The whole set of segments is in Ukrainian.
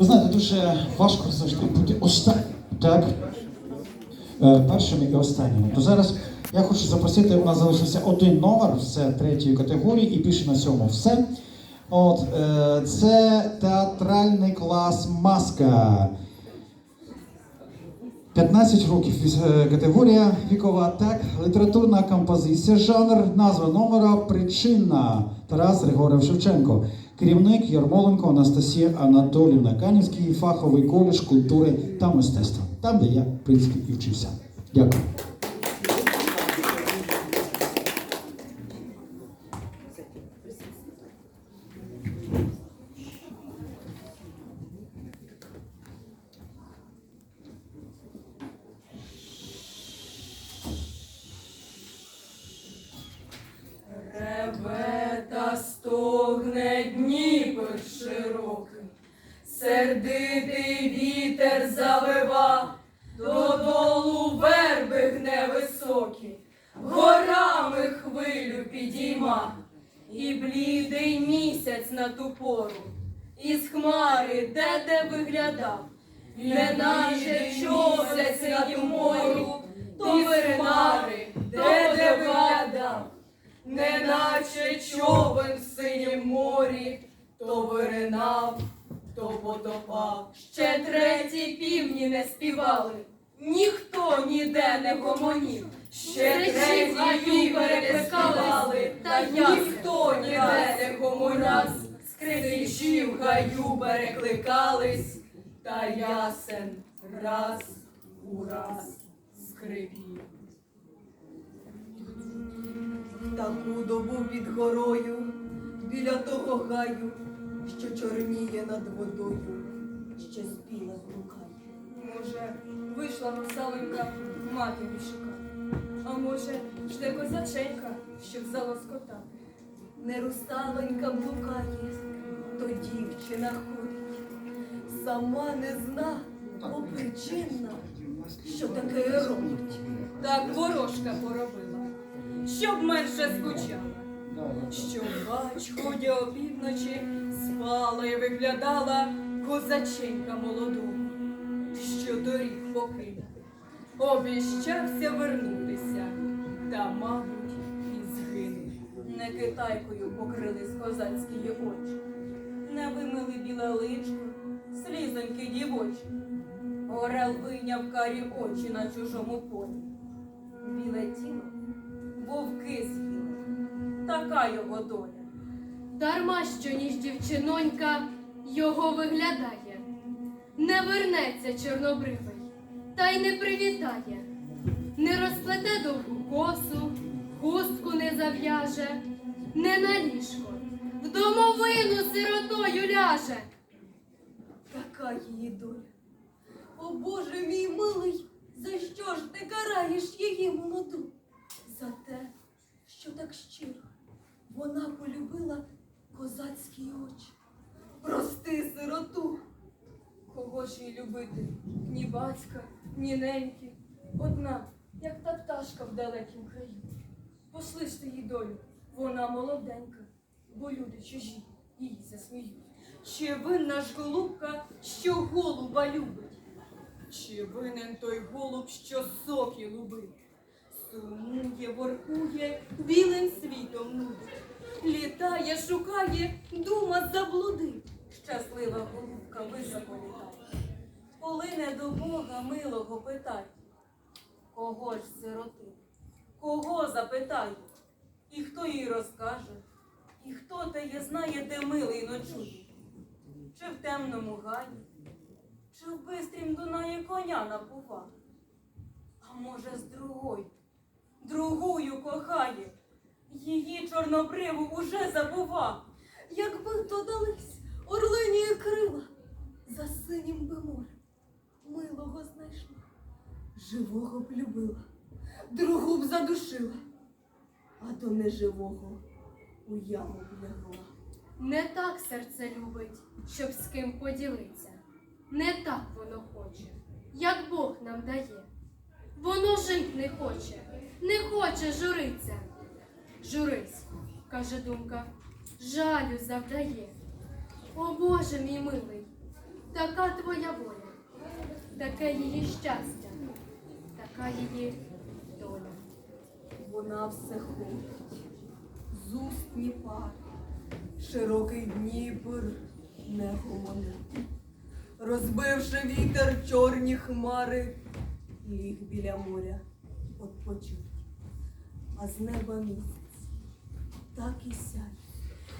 Ви знаєте, дуже важко завжди бути останнім, так? Е, Першими і останніми. То зараз я хочу запросити, у нас залишився один номер, це третьої категорії, і більше на цьому все. От, е, це театральний клас Маска. 15 років е, категорія вікова, так, літературна композиція, жанр, назва номера причинна Тарас Григорів Шевченко, керівник Ярмоленко Анастасія Анатолівна, Канівський фаховий коледж культури та мистецтва, там, де я, в принципі, і вчився. Дякую. Реве та стогне Дніпр широкий, сердитий вітер завива, додолу верби гне високі, горами хвилю підійма, і блідий місяць на ту пору, із хмари де-де виглядав, неначе човсять над морю, то хмари де-де виглядав. Неначе човен в синім морі, то виринав, то потопав. Ще треті півні не співали, ніхто ніде не гомонів. Ще треті півні не та ніхто ніде не гомонів. Скрипичі в гаю перекликались, та ясен раз у раз скрипів. Таку добу під горою, біля того гаю, що чорніє над водою, ще спіла блукає. Може, вийшла русаленька матері шукати, а може, жде козаченька, що взяла скота. Не русалонька блукає, то дівчина ходить, сама не зна, бо причинна, що таке робить. Так ворожка поробила, щоб менше скучала. Що бач, ходя опівночі, спала і виглядала козаченька молодого, що доріг покинув. Обіщався вернутися, та, мабуть, і згинув. Не китайкою покрились козацькі очі, не вимили біле личко, слізоньки дівочі. Орел вийняв карі очі на чужому полі. Біле тіло, вовки така його доля. Дарма що ніж дівчинонька його виглядає, не вернеться чорнобривий, та й не привітає, не розплете довгу косу, хустку не зав'яже, не на ліжко, в домовину сиротою ляже. Така її доля. О Боже мій милий, за що ж ти караєш її молоду? За те, що так щиро вона полюбила козацькі очі. Прости сироту. Кого ж їй любити? Ні батька, ні неньки. Одна, як та пташка в далекім краю. Пошли ж ти їй долю, вона молоденька, бо люди чужі її засміють. Чи винна ж голубка, що голуба любить? Чи винен той голуб, що соки лубить? Сумує, воркує, білим світом нудить. Літає, шукає, дума заблудить. Щаслива голубка високо літає. Коли не до Бога милого питай, кого ж сироти, кого запитаю, і хто їй розкаже, і хто теє знає, де милий ночує, чи в темному гаї, чи в бистрім Дунаї коня напува, а може з другою, другою кохає, її чорнобриву уже забува. Якби то дались орлині крила, за синім би морем милого знайшла, живого б любила, другу б задушила, а до неживого у яму б лягла. Не так серце любить, щоб з ким поділиться. Не так воно хоче, як Бог нам дає. Воно жить не хоче, не хоче журиться. Журись, каже думка, жалю завдає. О Боже мій милий, така твоя воля, таке її щастя, така її доля. Вона все ходить, з уст пар, широкий Дніпр не гомонить. Розбивши вітер чорні хмари, ліг біля моря odpoчуть. А з неба місяць так і сяє,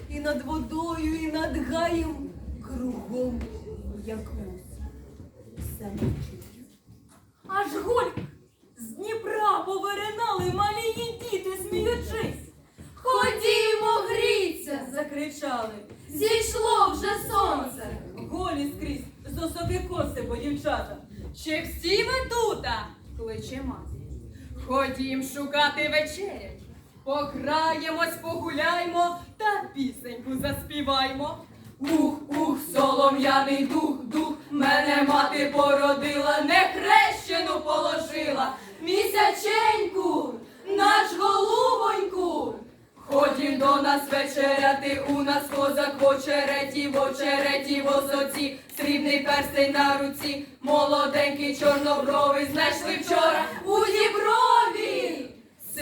і над водою, і над гаєм кругом, як мусить, все мовчить. Аж гульк з Дніпра повиринали малі діти, сміючись. Ходімо гріться, Закричали. зійшло вже сонце. Голі скрізь з особи коси, бо дівчата. Чи всі ви тута? кличе мати. Ходім шукати вечерять. Пограємось, погуляймо та пісеньку заспіваймо. Ух, ух, солом'яний дух, дух, мене мати породила, не хрещену положила. Місяченьку, наш голубоньку. Ходім до нас вечеряти, у нас козак в очереті, в очереті, в осоці, срібний перстень на руці, молоденький чорнобровий знайшли вчора у Діброві.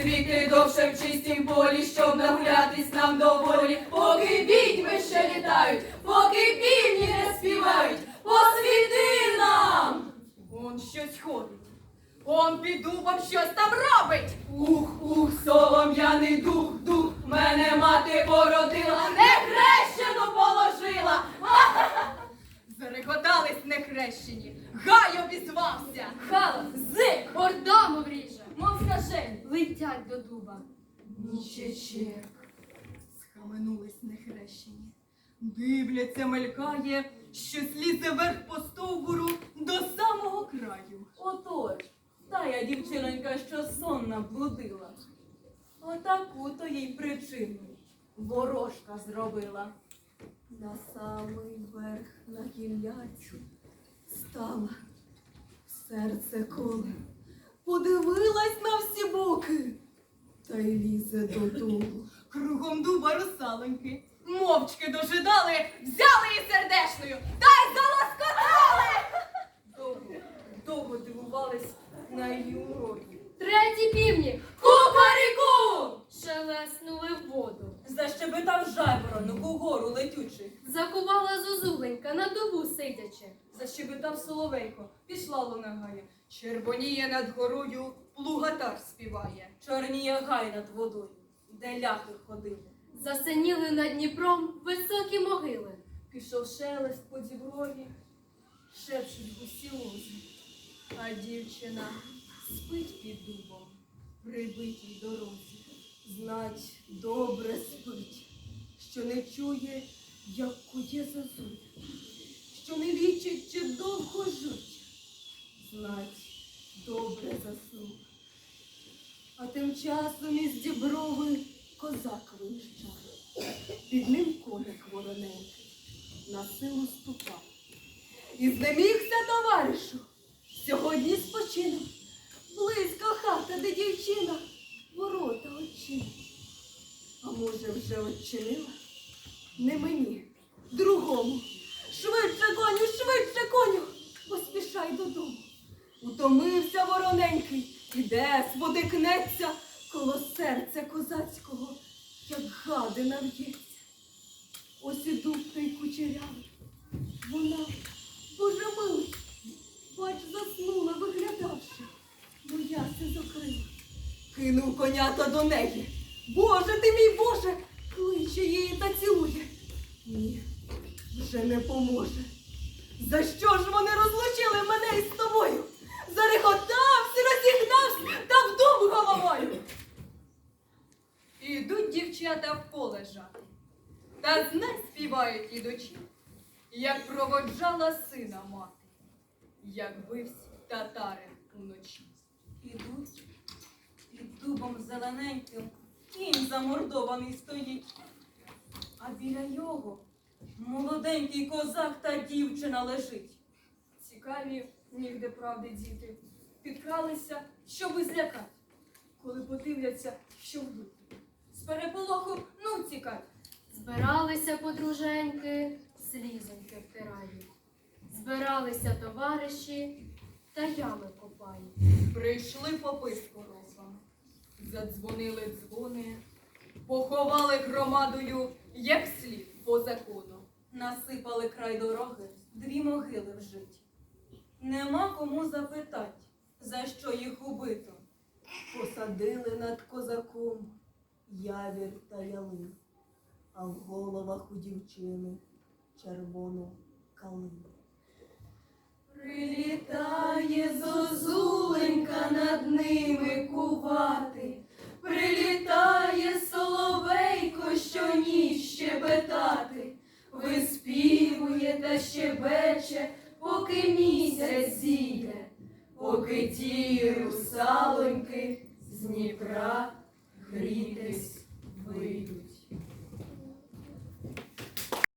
Світи довше в чистім полі, щоб нагулятись нам доволі, поки відьми ще літають, поки півні не співають, посвіти нам! Он щось ходить. Он під дубом щось там робить. Ух, ух, солом'яний дух, дух, мене мати породила, не хрещену положила. Зареготались нехрещені. Гай обізвався. Хала, зик, Орда мовріже, мов скажень. летять до дуба. Нічечек. Схаменулись нехрещені. Дивляться, мелькає, що слізе вверх по стовбуру до самого краю. Отож, та я дівчинонька, що сонна блудила. Отаку то їй причину ворожка зробила. На самий верх на гілляцю стала, серце коле, подивилась на всі боки. Та й лізе додолу. Кругом дуба русалоньки. Мовчки дожидали, взяли її сердешною та й залоскотали. Довго, довго дивувались на її уроді. Треті півні Кукаріку! шелеснули в воду. Защебетав жайворонок угору летючий. Закувала зозуленька на дубу сидячи. Защебетав соловейко, пішла луна гая. Червоніє над горою, плугатар співає. Чорніє гай над водою, де ляхи ходили. Засиніли над Дніпром високі могили. Пішов шелест по діброві, шепчуть гусі лози. А дівчина спить під дубом, прибитій дорозі. Знать, добре спить, що не чує, як кує зазуля, що не лічить, чи довго жить. Знать, добре заснув. А тим часом із діброви козак виїжджав. Під ним коник вороненький на силу ступав. І знемігся, товаришу, сьогодні спочинок. Близько хата, де дівчина, ворота очинила. А може, вже очинила? Не мені, другому. Швидше, коню, швидше, коню, поспішай додому. Утомився вороненький, іде, спотикнеться коло серця козацького, як гадина в'ється. Ось і дуб той кучерявий. Вона, Боже милий, бач, заснула, виглядавши, бояся закрила. Кинув конята до неї. Боже ти мій Боже, кличе її та цілує. Ні, вже не поможе. За що ж вони розлучили мене із тобою? Зареготався, розігнався та в дуб головою. Ідуть дівчата в поле жати, та знай співають ідучи, як проводжала сина мати, як бивсь татарин уночі. Ідуть, під дубом зелененьким кінь замордований стоїть, а біля його молоденький козак та дівчина лежить. Цікаві, нігде правди діти, підкралися, щоби злякати, коли подивляться, що вбити. З переполоху, ну тікать. Збиралися подруженьки, слізоньки втирають. Збиралися товариші та ями копають. Прийшли попи коровами, задзвонили дзвони, поховали громадою, як слід по закону. Насипали край дороги, дві могили вжить. Нема кому запитать, за що їх убито. Посадили над козаком явір та ялин, а в головах у дівчини червону калину. Прилітає зозуленька над ними кувати,